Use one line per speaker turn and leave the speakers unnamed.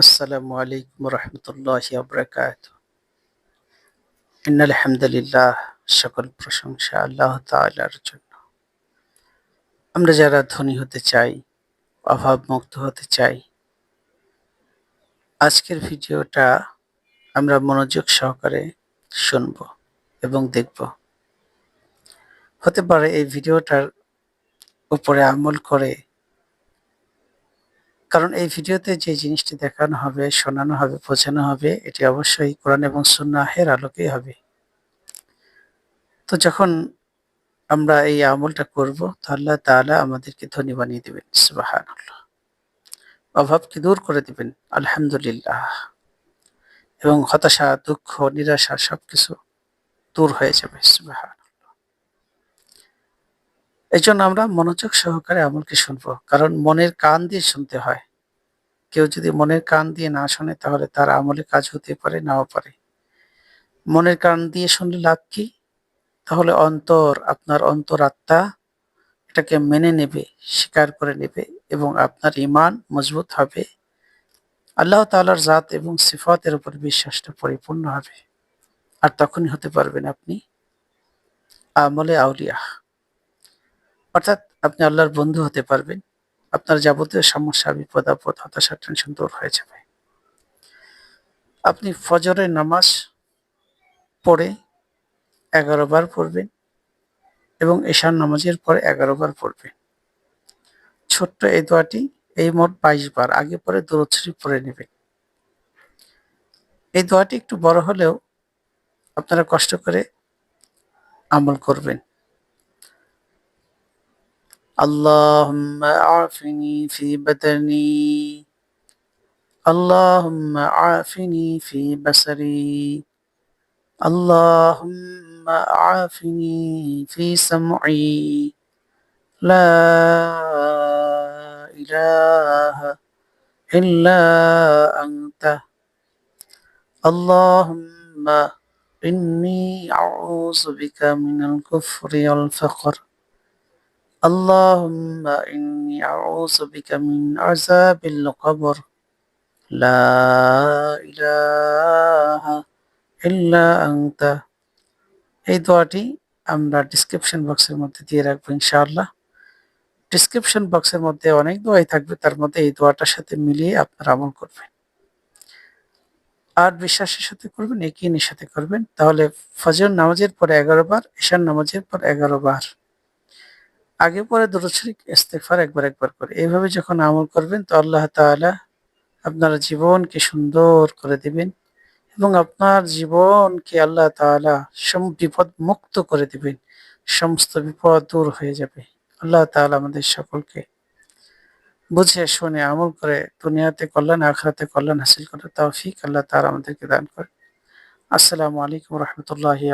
আসসালামু আলাইকুম রহমতুল্লাহ আবরাকাত আলহামদুলিল্লাহ সকল প্রশংসা আল্লাহ তাআলার জন্য। আমরা যারা ধনী হতে চাই অভাব মুক্ত হতে চাই, আজকের ভিডিওটা আমরা মনোযোগ সহকারে শুনব এবং দেখব। হতে পারে এই ভিডিওটার উপরে আমল করে কারণ এই ভিডিওতে যে জিনিসটি দেখানো হবে, শোনানো হবে, বোঝানো হবে, এটি অবশ্যই কোরআন এবং সুন্নাহের আলোকেই হবে। তো যখন আমরা এই আমলটা করব, তো আল্লাহ তাআলা আমাদেরকে ধনী বানিয়ে দেবেন সুবাহান অভাবকে দূর করে দিবেন? আলহামদুলিল্লাহ। এবং হতাশা, দুঃখ, নিরাশা সবকিছু দূর হয়ে যাবে সুবাহান এই জন্য আমরা মনোযোগ সহকারে আমলকে শুনব। কারণ মনের কান দিয়ে শুনতে হয়। কেউ যদি মনের কান দিয়ে না শোনে, তাহলে তার আমলে কাজ হতে পারে, নাও পারে। মনের কান দিয়ে শুনলে লাভ কি? তাহলে অন্তর, আপনার অন্তরাত্মা এটাকে মেনে নেবে, স্বীকার করে নেবে এবং আপনার ইমান মজবুত হবে। আল্লাহ তালার জাত এবং সিফাতের উপর বিশ্বাসটা পরিপূর্ণ হবে। আর তখনই হতে পারবেন আপনি আমলে আউলিয়া। অর্থাৎ আপনি আল্লাহর বন্ধু হতে পারবেন। আপনার যাবতীয় সমস্যা, বিপদ, আপদ, হতাশা টেনশন দূর হয়ে যাবে। আপনি ফজরের নামাজ পড়ে এগারো বার পড়বেন এবং এশার নামাজের পরে এগারো বার পড়বেন। ছোট্ট এই দোয়াটি এই মোট বাইশ বার, আগে পরে দূরচ্ছরি পড়ে নেবেন। এই দোয়াটি একটু বড় হলেও আপনারা কষ্ট করে আমল করবেন। اللهم عافني في بدني. اللهم عافني في بصري. اللهم عافني في سمعي. لا إله إلا أنت. اللهم إني أعوذ بك من الكفر والفقر. اللهم إني أعوذ بك من عذاب القبر لا إله إلا أنت এই দোয়াটি আমরা ডিসক্রিপশন বক্সের মধ্যে দিয়ে রাখবো ইনশাআল্লাহ ডিসক্রিপশন বক্সের মধ্যে অনেক দোয়াই থাকবে তার মধ্যে এই দোয়াটার সাথে মিলিয়ে আপনারা আমল করবেন আর বিশ্বাসের সাথে করবেন একিনের সাথে করবেন তাহলে ফজর নামাজের পর এগারো বার ঈশান নামাজের পর এগারো বার আগে পরে দুরুদ শরীফ ইস্তেগফার একবার একবার করে। এইভাবে যখন আমল করবেন, তো আল্লাহ তাআলা আপনার জীবনকে সুন্দর করে দিবেন এবং আপনার জীবনকে আল্লাহ তাআলা সম বিপদ মুক্ত করে দিবেন। সমস্ত বিপদ দূর হয়ে যাবে। আল্লাহ তাআলা আমাদের সকলকে বুঝে, শুনে, আমল করে দুনিয়াতে কল্যাণ, আখরাতে কল্যাণ হাসিল করে তৌফিক আল্লাহ তাআলা আমাদেরকে দান করে আসসালামু আলাইকুম রহমতুল্লাহি